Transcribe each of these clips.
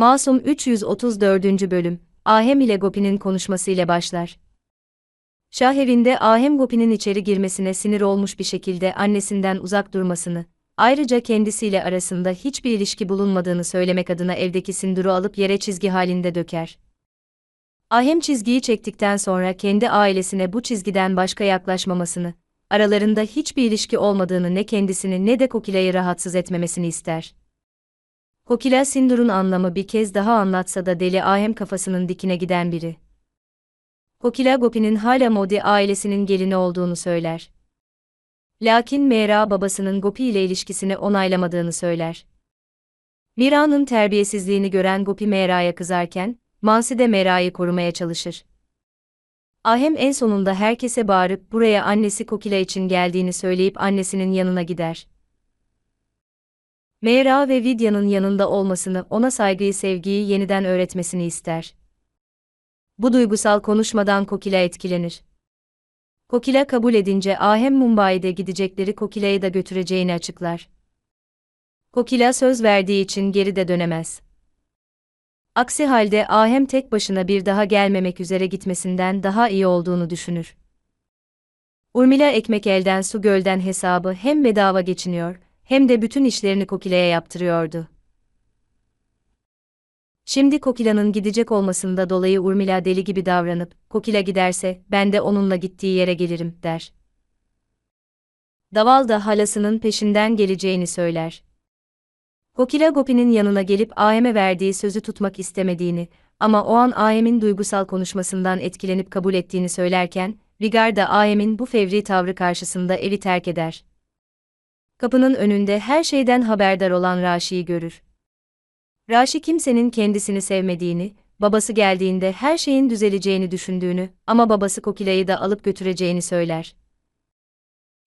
Masum 334. bölüm, Ahem ile Gopi'nin konuşmasıyla başlar. Şah evinde Ahem Gopi'nin içeri girmesine sinir olmuş bir şekilde annesinden uzak durmasını, ayrıca kendisiyle arasında hiçbir ilişki bulunmadığını söylemek adına evdeki sinduru alıp yere çizgi halinde döker. Ahem çizgiyi çektikten sonra kendi ailesine bu çizgiden başka yaklaşmamasını, aralarında hiçbir ilişki olmadığını ne kendisini ne de Kokila'yı rahatsız etmemesini ister. Kokila Sindur'un anlamı bir kez daha anlatsa da deli Ahem kafasının dikine giden biri. Kokila Gopi'nin hala Modi ailesinin gelini olduğunu söyler. Lakin Mera babasının Gopi ile ilişkisini onaylamadığını söyler. Mira'nın terbiyesizliğini gören Gopi Mera'ya kızarken, Mansi de Mera'yı korumaya çalışır. Ahem en sonunda herkese bağırıp buraya annesi Kokila için geldiğini söyleyip annesinin yanına gider. Mera ve Vidya'nın yanında olmasını, ona saygıyı sevgiyi yeniden öğretmesini ister. Bu duygusal konuşmadan Kokila etkilenir. Kokila kabul edince Ahem Mumbai'de gidecekleri Kokila'yı da götüreceğini açıklar. Kokila söz verdiği için geri de dönemez. Aksi halde Ahem tek başına bir daha gelmemek üzere gitmesinden daha iyi olduğunu düşünür. Urmila ekmek elden su gölden hesabı hem bedava geçiniyor, hem de bütün işlerini Kokila'ya yaptırıyordu. Şimdi Kokila'nın gidecek olmasında dolayı Urmila deli gibi davranıp, Kokila giderse, ben de onunla gittiği yere gelirim, der. Daval da halasının peşinden geleceğini söyler. Kokila Gopi'nin yanına gelip Ahem'e verdiği sözü tutmak istemediğini, ama o an Ahem'in duygusal konuşmasından etkilenip kabul ettiğini söylerken, Vigar da Ahem'in bu fevri tavrı karşısında evi terk eder. Kapının önünde her şeyden haberdar olan Raşi'yi görür. Raşi kimsenin kendisini sevmediğini, babası geldiğinde her şeyin düzeleceğini düşündüğünü ama babası Kokila'yı da alıp götüreceğini söyler.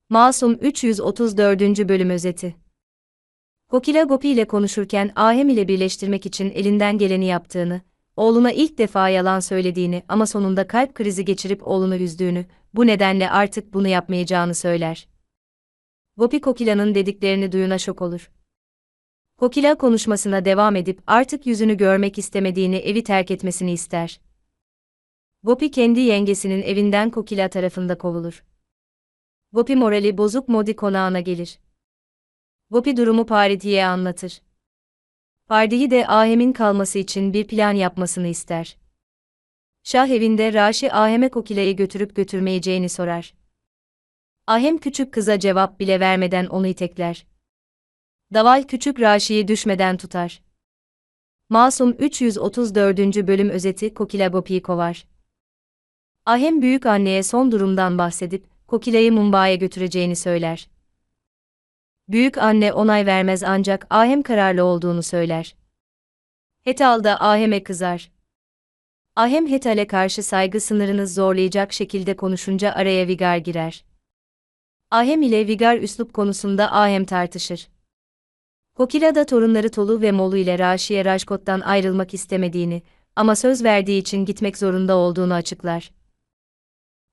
Masum 334. bölüm özeti Kokila Gopi ile konuşurken Ahem ile birleştirmek için elinden geleni yaptığını, oğluna ilk defa yalan söylediğini ama sonunda kalp krizi geçirip oğlunu üzdüğünü, bu nedenle artık bunu yapmayacağını söyler. Gopi Kokila'nın dediklerini duyuna şok olur. Kokila konuşmasına devam edip artık yüzünü görmek istemediğini evi terk etmesini ister. Gopi kendi yengesinin evinden Kokila tarafında kovulur. Gopi morali bozuk Modi konağına gelir. Gopi durumu Paridi'ye anlatır. Pardi'yi de Ahem'in kalması için bir plan yapmasını ister. Şah evinde Raşi Ahem'e Kokila'yı götürüp götürmeyeceğini sorar. Ahem küçük kıza cevap bile vermeden onu itekler. Daval küçük Raşi'yi düşmeden tutar. Masum 334. bölüm özeti Kokila Gopi'yi kovar. Ahem büyük anneye son durumdan bahsedip, Kokila'yı Mumbai'ye götüreceğini söyler. Büyük anne onay vermez ancak Ahem kararlı olduğunu söyler. Hetal da Ahem'e kızar. Ahem Hetal'e karşı saygı sınırını zorlayacak şekilde konuşunca araya Vigar girer. Ahem ile Vigar üslup konusunda Ahem tartışır. Kokila da torunları Tolu ve Molu ile Raşiye Rajkot'tan ayrılmak istemediğini ama söz verdiği için gitmek zorunda olduğunu açıklar.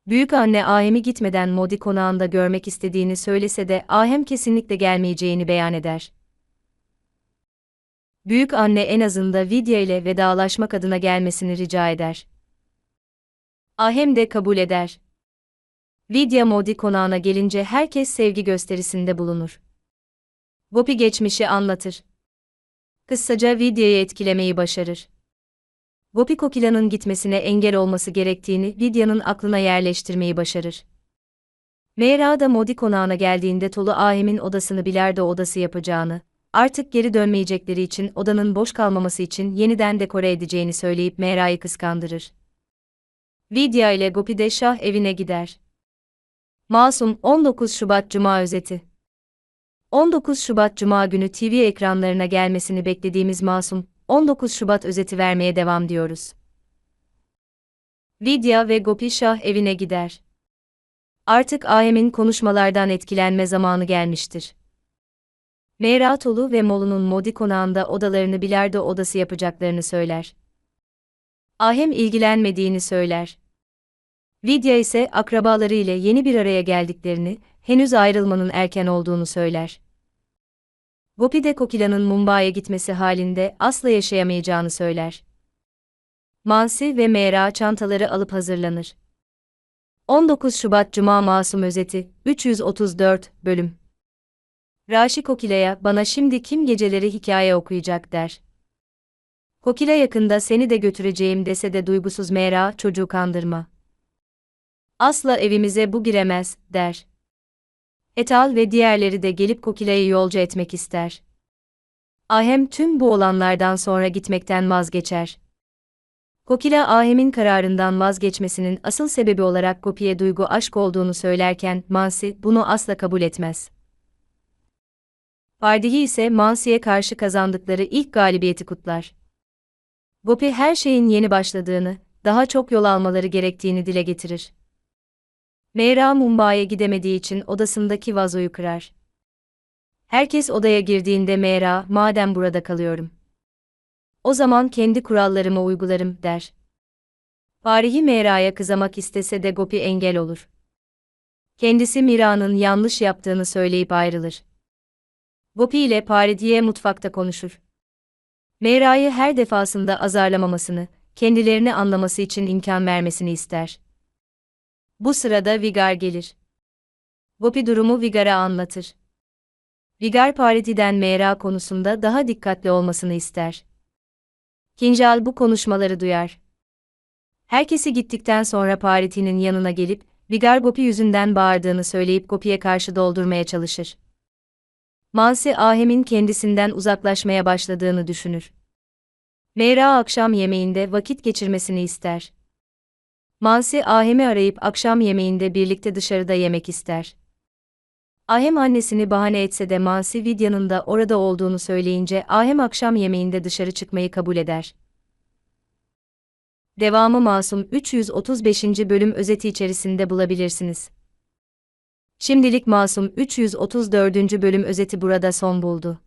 Büyük anne Ahem'i gitmeden Modi konağında görmek istediğini söylese de Ahem kesinlikle gelmeyeceğini beyan eder. Büyük anne en azında Vidya ile vedalaşmak adına gelmesini rica eder. Ahem de kabul eder. Vidya Modi konağına gelince herkes sevgi gösterisinde bulunur. Gopi geçmişi anlatır. Kısaca Vidya'yı etkilemeyi başarır. Gopi Kokila'nın gitmesine engel olması gerektiğini Vidya'nın aklına yerleştirmeyi başarır. Meyra da Modi konağına geldiğinde Tolu Ahem'in odasını bilardo odası yapacağını, artık geri dönmeyecekleri için odanın boş kalmaması için yeniden dekore edeceğini söyleyip Meyra'yı kıskandırır. Vidya ile Gopi de Şah evine gider. Masum 19 Şubat Cuma özeti 19 Şubat Cuma günü TV ekranlarına gelmesini beklediğimiz Masum 19 Şubat özeti vermeye devam diyoruz. Vidya ve Gopi Şah evine gider. Artık Ahem'in konuşmalardan etkilenme zamanı gelmiştir. Meyratolu ve Molu'nun Modi konağında odalarını bilardo odası yapacaklarını söyler. Ahem ilgilenmediğini söyler. Vidya ise akrabaları ile yeni bir araya geldiklerini, henüz ayrılmanın erken olduğunu söyler. Gopi de Kokila'nın Mumbai'ye gitmesi halinde asla yaşayamayacağını söyler. Mansi ve Meera çantaları alıp hazırlanır. 19 Şubat Cuma Masum Özeti 334 Bölüm Raşi Kokila'ya bana şimdi kim geceleri hikaye okuyacak der. Kokila yakında seni de götüreceğim dese de duygusuz Meera çocuğu kandırma. Asla evimize bu giremez der. Etal ve diğerleri de gelip Kokila'yı yolcu etmek ister. Ahem tüm bu olanlardan sonra gitmekten vazgeçer. Kokila Ahem'in kararından vazgeçmesinin asıl sebebi olarak Gopi'ye duygu aşk olduğunu söylerken Mansi bunu asla kabul etmez. Pardihi ise Mansi'ye karşı kazandıkları ilk galibiyeti kutlar. Gopi her şeyin yeni başladığını, daha çok yol almaları gerektiğini dile getirir. Meyra Mumbai'ye gidemediği için odasındaki vazoyu kırar. Herkes odaya girdiğinde Meyra, madem burada kalıyorum. O zaman kendi kurallarımı uygularım, der. Farihi Meyra'ya kızamak istese de Gopi engel olur. Kendisi Mira'nın yanlış yaptığını söyleyip ayrılır. Gopi ile Paridiye mutfakta konuşur. Meyra'yı her defasında azarlamamasını, kendilerini anlaması için imkan vermesini ister. Bu sırada Vigar gelir. Gopi durumu Vigar'a anlatır. Vigar Pariti'den Meyra konusunda daha dikkatli olmasını ister. Kinjal bu konuşmaları duyar. Herkesi gittikten sonra Pariti'nin yanına gelip, Vigar Gopi yüzünden bağırdığını söyleyip Gopi'ye karşı doldurmaya çalışır. Mansi Ahem'in kendisinden uzaklaşmaya başladığını düşünür. Meyra akşam yemeğinde vakit geçirmesini ister. Mansi Ahem'i arayıp akşam yemeğinde birlikte dışarıda yemek ister. Ahem annesini bahane etse de Mansi Vidya'nın da orada olduğunu söyleyince Ahem akşam yemeğinde dışarı çıkmayı kabul eder. Devamı Masum 335. bölüm özeti içerisinde bulabilirsiniz. Şimdilik Masum 334. bölüm özeti burada son buldu.